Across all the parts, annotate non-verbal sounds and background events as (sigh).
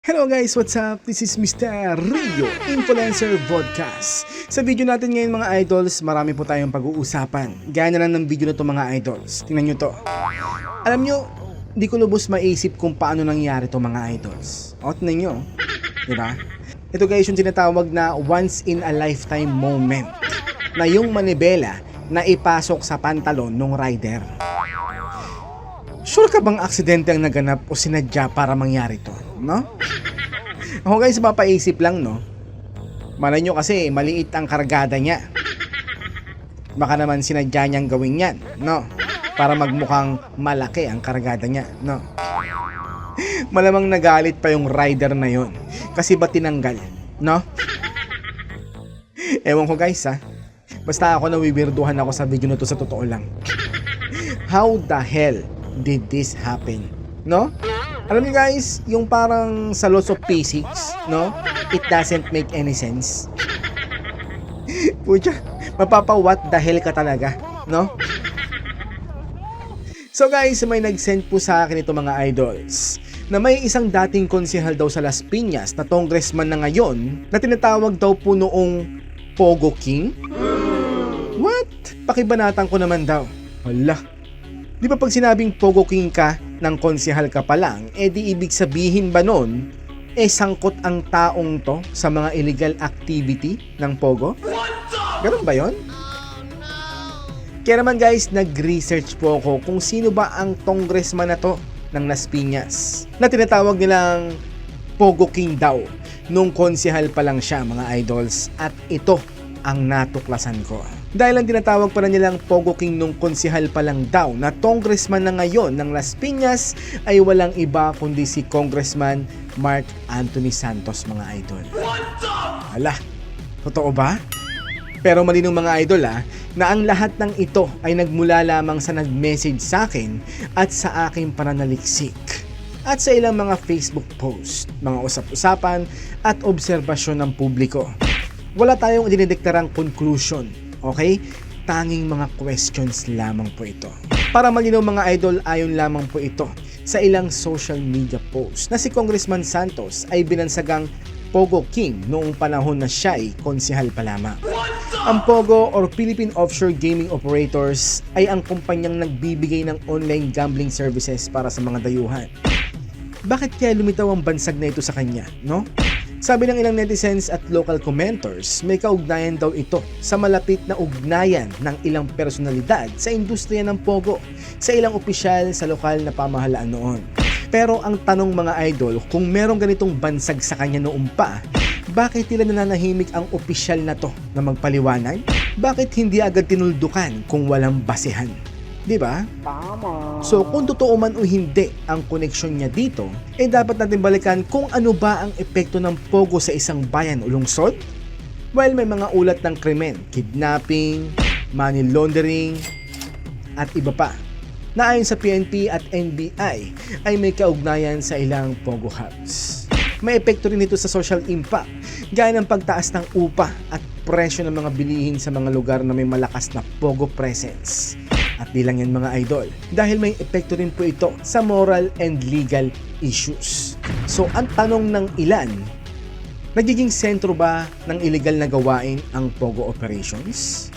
Hello guys, what's up? This is Mr. Rio, Influencer Podcast. Sa video natin ngayon mga idols, marami po tayong pag-uusapan. Gaya na lang ng video na to mga idols. Tingnan nyo to. Alam nyo, di ko lubos maisip kung paano nangyari to mga idols. O, tingnan nyo. Diba? Ito guys yung tinatawag na once in a lifetime moment. Na yung manibela na ipasok sa pantalon ng rider. Sure ka bang aksidente ang naganap o sinadya para mangyari to? No? Ako guys, mapaisip lang, no? Malay nyo kasi, maliit ang kargada niya. Baka naman sinadya niyang gawin yan, no? Para magmukhang malaki ang kargada niya, no? (laughs) Malamang nagalit pa yung rider na yon kasi ba tinanggal, no? (laughs) Ewan ko guys ha. Basta ako nawiwirduhan ako sa video na to sa totoo lang. (laughs) How the hell did this happen? No? Alam niyo guys, yung parang sa laws of physics, no? It doesn't make any sense. (laughs) Pucha, mapapa what the hell ka talaga, no? So guys, may nag-send po sa akin ito mga idols na may isang dating konsehal daw sa Las Piñas na congressman na ngayon na tinatawag daw po noong Pogo King. What? Pakibanatan ko naman daw. Hala, Di ba pag sinabing Pogo King ka ng konsehal ka pa lang, eh di ibig sabihin ba nun, eh sangkot ang taong to sa mga illegal activity ng Pogo? Ganun ba yon? Kaya naman guys, nag-research po ako kung sino ba ang congressman na to ng Las Piñas na tinatawag nilang Pogo King daw nung konsehal pa lang siya mga idols at ito ang natuklasan ko. Dahil ang tinatawag pa na nilang Pogo King nung konsehal pa lang daw na congressman na ngayon ng Las Piñas ay walang iba kundi si Congressman Mark Anthony Santos mga idol. Hala, totoo ba? Pero malinaw mga idol ah, na ang lahat ng ito ay nagmula lamang sa nag-message sa akin at sa aking pananaliksik at sa ilang mga Facebook post, mga usap-usapan at obserbasyon ng publiko. Wala tayong dinideklarang conclusion, okay? Tanging mga questions lamang po ito. Para malinaw mga idol, ayon lamang po ito sa ilang social media post na si Congressman Santos ay binansagang Pogo King noong panahon na siya ay konsehal pa lamang. Ang POGO or Philippine Offshore Gaming Operators ay ang kumpanyang nagbibigay ng online gambling services para sa mga dayuhan. Bakit kaya lumitaw ang bansag na ito sa kanya, no? Sabi ng ilang netizens at local commenters, may kaugnayan daw ito sa malapit na ugnayan ng ilang personalidad sa industriya ng Pogo sa ilang opisyal sa lokal na pamahalaan noon. Pero ang tanong mga idol, kung merong ganitong bansag sa kanya noon pa, bakit tila nananahimik ang opisyal na to na magpaliwanag? Bakit hindi agad tinuldukan kung walang basehan? 'Di ba? Tama. So kung totoo man o hindi ang koneksyon niya dito, eh dapat natin balikan kung ano ba ang epekto ng pogo sa isang bayan o lungsod? Well, may mga ulat ng krimen, kidnapping, money laundering, at iba pa. Na ayon sa PNP at NBI ay may kaugnayan sa ilang pogo hubs. May epekto rin ito sa social impact, gaya ng pagtaas ng upa at presyo ng mga bilihin sa mga lugar na may malakas na pogo presence. At di lang yan mga idol, dahil may epekto rin po ito sa moral and legal issues. So ang tanong ng ilan, nagiging sentro ba ng illegal na gawain ang Pogo operations?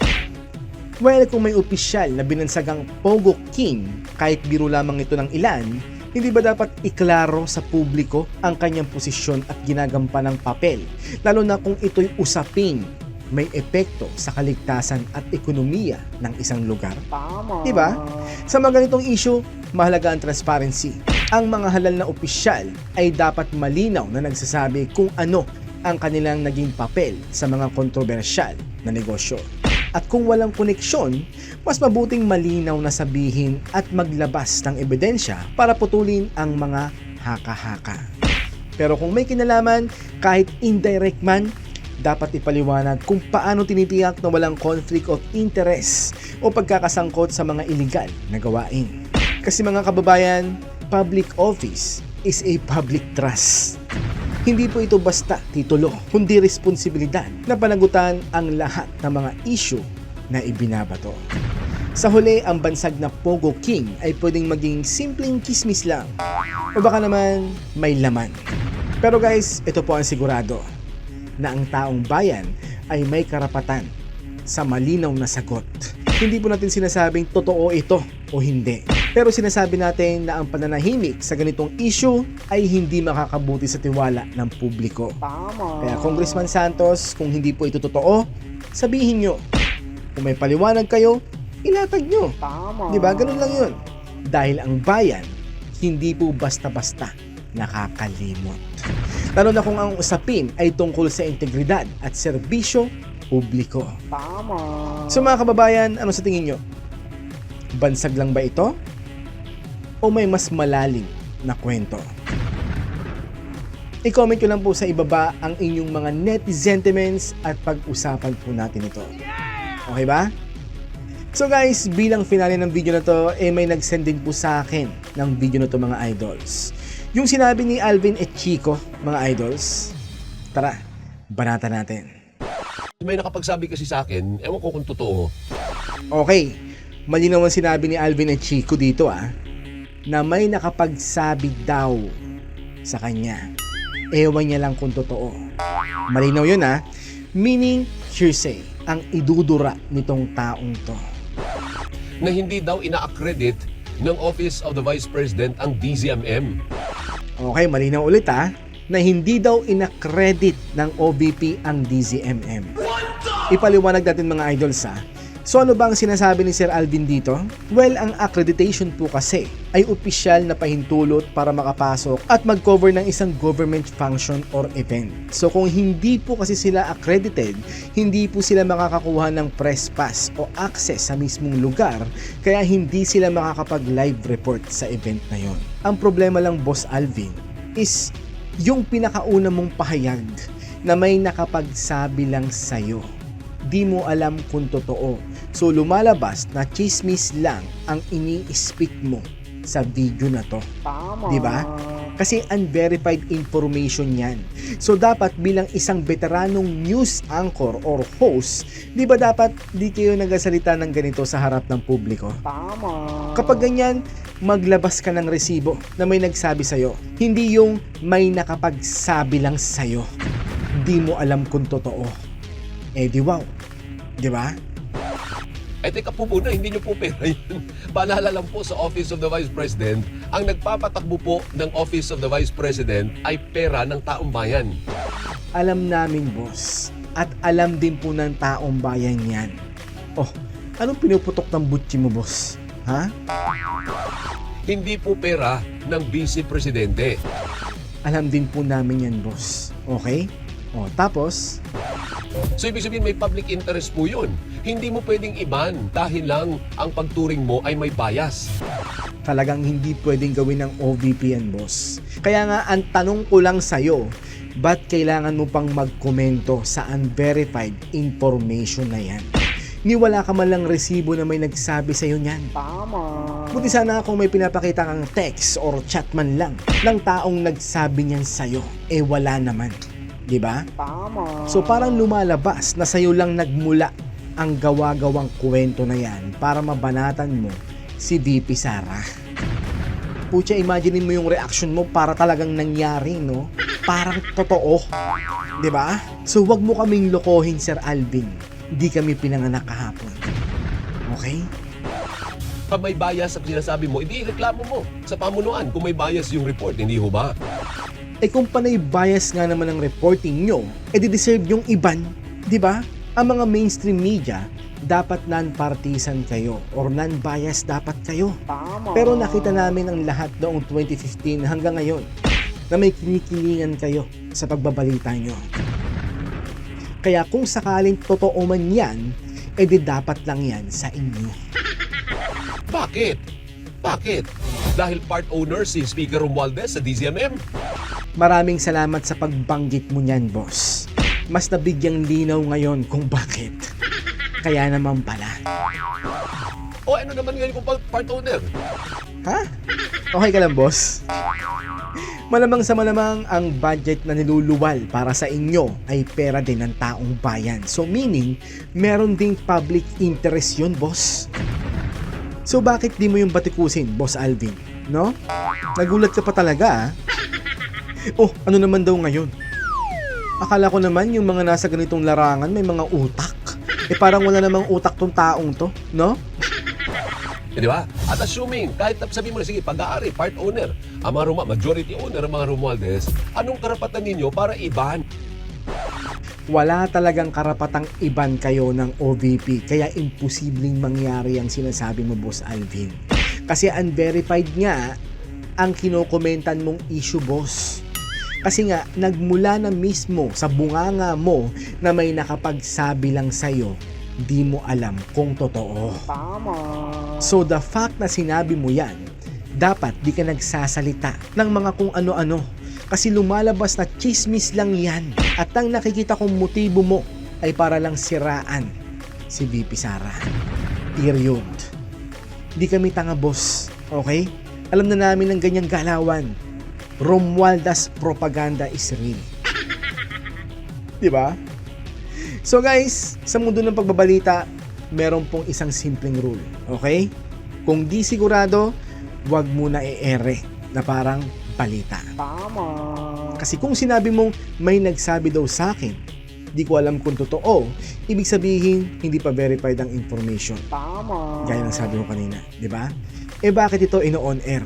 Well, kung may opisyal na binansagang Pogo King, kahit biro lamang ito ng ilan, hindi ba dapat iklaro sa publiko ang kanyang posisyon at ginagampan ng papel, lalo na kung ito'y usaping may epekto sa kaligtasan at ekonomiya ng isang lugar? Tama. Diba? Sa mga ganitong issue, mahalaga ang transparency. Ang mga halal na opisyal ay dapat malinaw na nagsasabi kung ano ang kanilang naging papel sa mga kontrobersyal na negosyo. At kung walang koneksyon, mas mabuting malinaw na sabihin at maglabas ng ebidensya para putulin ang mga haka-haka. Pero kung may kinalaman, kahit indirect man, dapat ipaliwanag kung paano tinitiyak na walang conflict of interest o pagkakasangkot sa mga illegal na gawain. Kasi mga kababayan, public office is a public trust. Hindi po ito basta titulo, kundi responsibilidad na panagutan ang lahat ng mga issue na ibinabato. Sa huli, ang bansag na Pogo King ay pwedeng maging simpleng kismis lang o baka naman may laman. Pero guys, ito po ang sigurado na ang taong bayan ay may karapatan sa malinaw na sagot. Hindi po natin sinasabing totoo ito o hindi. Pero sinasabi natin na ang pananahimik sa ganitong issue ay hindi makakabuti sa tiwala ng publiko. Tama. Kaya Congressman Santos, kung hindi po ito totoo, sabihin nyo. Kung may paliwanag kayo, ilatag nyo. Tama. Di ba? Ganun lang yun. Dahil ang bayan, hindi po basta-basta nakakalimot. Lalo na kung ang usapin ay tungkol sa integridad at serbisyo publiko. Tama. So mga kababayan, ano sa tingin nyo? Bansag lang ba ito? O may mas malalim na kwento? I-comment nyo lang po sa ibaba ang inyong mga netizen sentiments at pag-usapan po natin ito. Okay ba? So guys, bilang finale ng video na to, eh may nag-send din po sa akin ng video na to mga idols. Yung sinabi ni Alvin et Chico, mga idols, tara, banata natin. May nakapagsabi kasi sa akin, ewan ko kung totoo. Okay, malinaw ang sinabi ni Alvin at Chico dito ah, na may nakapagsabi daw sa kanya. Ewan niya lang kung totoo. Malinaw yun ah, meaning hearsay ang idudura nitong taong to. Na hindi daw ina-accredit ng Office of the Vice President ang DZMM. Okay, malinaw ulit ah, na hindi daw inakredit ng OVP ang DZMM. Ipaliwanag natin mga idols ah. So ano ba ang sinasabi ni Sir Alvin dito? Well, ang accreditation po kasi ay opisyal na pahintulot para makapasok at mag-cover ng isang government function or event. So kung hindi po kasi sila accredited, hindi po sila makakakuha ng press pass o access sa mismong lugar, kaya hindi sila makakapag-live report sa event na yon. Ang problema lang, Boss Alvin, is yung pinakauna mong pahayag na may nakapagsabi lang sa'yo. Di mo alam kung totoo. So lumalabas na chismis lang ang ini-speak mo sa video na to. Tama. Di ba? Kasi unverified information yan. So dapat bilang isang veteranong news anchor or host, di ba dapat di kayo nagasalita ng ganito sa harap ng publiko? Tama. Kapag ganyan, maglabas ka ng resibo na may nagsabi sa'yo. Hindi yung may nakapagsabi lang sa'yo. Di mo alam kung totoo. Eh di wow. Di ba? Ay teka po muna, hindi nyo po pera yun. Paalala lang po sa Office of the Vice President, ang nagpapatakbo po ng Office of the Vice President ay pera ng taong bayan. Alam namin, boss. At alam din po ng taong bayan yan. Oh, anong pinuputok ng butchi mo, boss? Ha? Hindi po pera ng Vice Presidente. Alam din po namin yan, boss. Okay? Oh, tapos, So ibig sabihin may public interest po yun. Hindi mo pwedeng iban dahil lang ang pagturing mo ay may bias. talagang hindi pwedeng gawin ng OVP yan, boss. Kaya nga, ang tanong ko lang sa'yo, ba't kailangan mo pang magkomento sa unverified information na yan? Ni wala ka man lang resibo na may nagsabi sa'yo niyan. Tama. Buti sana kung may pinapakita kang text or chat man lang ng taong nagsabi niyan sa'yo, eh wala naman. 'Di ba? Tama. So parang lumalabas na sa'yo lang nagmula ang gawa-gawang kwento na yan para mabanatan mo si VP Sara. Pucha, imagine mo yung reaction mo para talagang nangyari, no? Parang totoo. 'Di ba? So wag mo kaming lokohin, Sir Alvin. Hindi kami pinanganak kahapon. Okay? Pag may bias ang sinasabi mo, hindi reklamo mo sa pamunuan kung may bias yung report, hindi ho ba? Eh kung panay bias nga naman ang reporting nyo, eh di deserve yung iban, di ba? Ang mga mainstream media, dapat non-partisan kayo or non-bias dapat kayo. Tama. Pero nakita namin ang lahat noong 2015 hanggang ngayon na may kinikilingan kayo sa pagbabalita nyo. Kaya kung sakaling totoo man yan, eh di dapat lang yan sa inyo. Bakit? Bakit? Dahil part owner si Speaker Romualdez sa DZMM? Maraming salamat sa pagbanggit mo niyan, boss. Mas nabigyang linaw ngayon kung bakit. Kaya naman pala. O ano naman ngayon kung pa- part owner? Ha? Okay ka lang, boss? Malamang sa malamang ang budget na niluluwal para sa inyo ay pera din ng taong bayan. So meaning, meron ding public interest yun, boss. So bakit di mo yung batikusin, boss Alvin? No? Nagulat ka pa talaga, ah. Oh, ano naman daw ngayon? Akala ko naman yung mga nasa ganitong larangan may mga utak. Eh parang wala namang utak tong taong to, no? Eh, di ba? At assuming, kahit sabi mo na, sige, pag-aari, part owner, ang mga Roma, majority owner ang mga Romualdez, anong karapatan ninyo para iban? Wala talagang karapatang iban kayo ng OVP kaya imposibleng mangyari ang sinasabi mo boss Alvin. Kasi unverified nga ang kinokomentan mong issue boss. Kasi nga nagmula na mismo sa bunganga mo na may nakapagsabi lang sa'yo, di mo alam kung totoo. Tama. So the fact na sinabi mo yan, dapat di ka nagsasalita ng mga kung ano-ano. Kasi lumalabas na chismis lang yan. At ang nakikita kong motibo mo ay para lang siraan si VP Sara. Period. Di kami tanga boss, okay? Alam na namin ng ganyang galawan. Romualdez propaganda is real. Di ba? So guys, sa mundo ng pagbabalita, meron pong isang simpleng rule. Okay? Kung di sigurado, wag muna i-ere na parang balita. Tama. Kasi kung sinabi mong may nagsabi daw sa akin, di ko alam kung totoo, ibig sabihin hindi pa verified ang information. Tama. Gaya ng sabi ko kanina, di ba? Eh bakit ito ino-on air?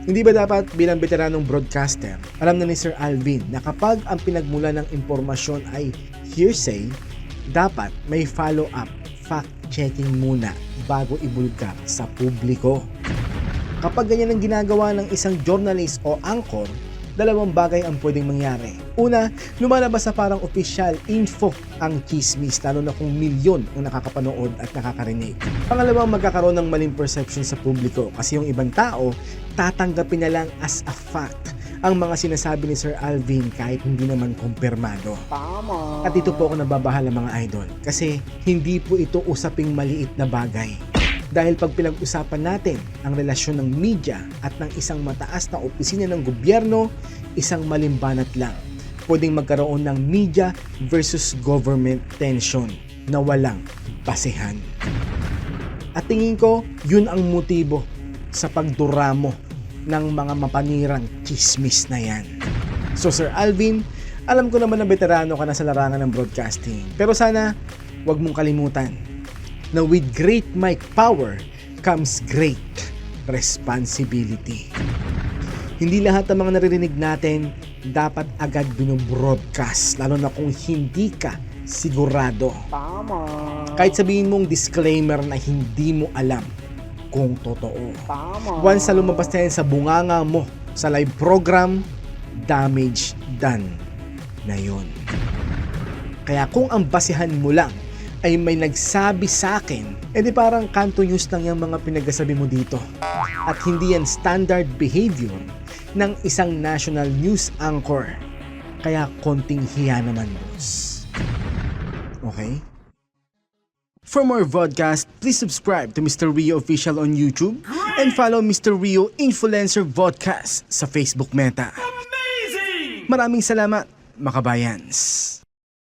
Hindi ba dapat bilang veteranong broadcaster, alam na ni Sir Alvin na kapag ang pinagmula ng impormasyon ay hearsay, dapat may follow-up, fact-checking muna bago ibulgar sa publiko. Kapag ganyan ang ginagawa ng isang journalist o anchor, dalawang bagay ang pwedeng mangyari. Una, lumalabas na parang official info ang chismis lalo na kung milyon ang nakakapanood at nakakarinig. Pangalawang magkakaroon ng maling perception sa publiko kasi yung ibang tao tatanggapin na lang as a fact ang mga sinasabi ni Sir Alvin kahit hindi naman kumpirmado. Tama. At dito po ako nababahala mga idol kasi hindi po ito usaping maliit na bagay. Dahil pag pinag-usapan natin ang relasyon ng media at ng isang mataas na opisina ng gobyerno, isang malimbanat lang. Pwedeng magkaroon ng media versus government tension na walang basehan. At tingin ko, yun ang motibo sa pagduramo ng mga mapanirang chismis na yan. So Sir Alvin, alam ko naman na veterano ka na sa larangan ng broadcasting. Pero sana, wag mong kalimutan na with great mic power comes great responsibility. Hindi lahat ng mga naririnig natin dapat agad binobroadcast, lalo na kung hindi ka sigurado. Tama. Kahit sabihin mong disclaimer na hindi mo alam kung totoo. Tama. Once na lumabas na yan sa bunganga mo sa live program, damage done na yun. Kaya kung ang basihan mo lang ay may nagsabi sa akin, edi parang kanto news lang yung mga pinagsasabi mo dito. At hindi yan standard behavior ng isang national news anchor. Kaya konting hiya naman, boss. Okay? For more vodcast, please subscribe to Mr. Rio Official on YouTube and follow Mr. Rio Influencer Vodcast sa Facebook Meta. Amazing! Maraming salamat, makabayans.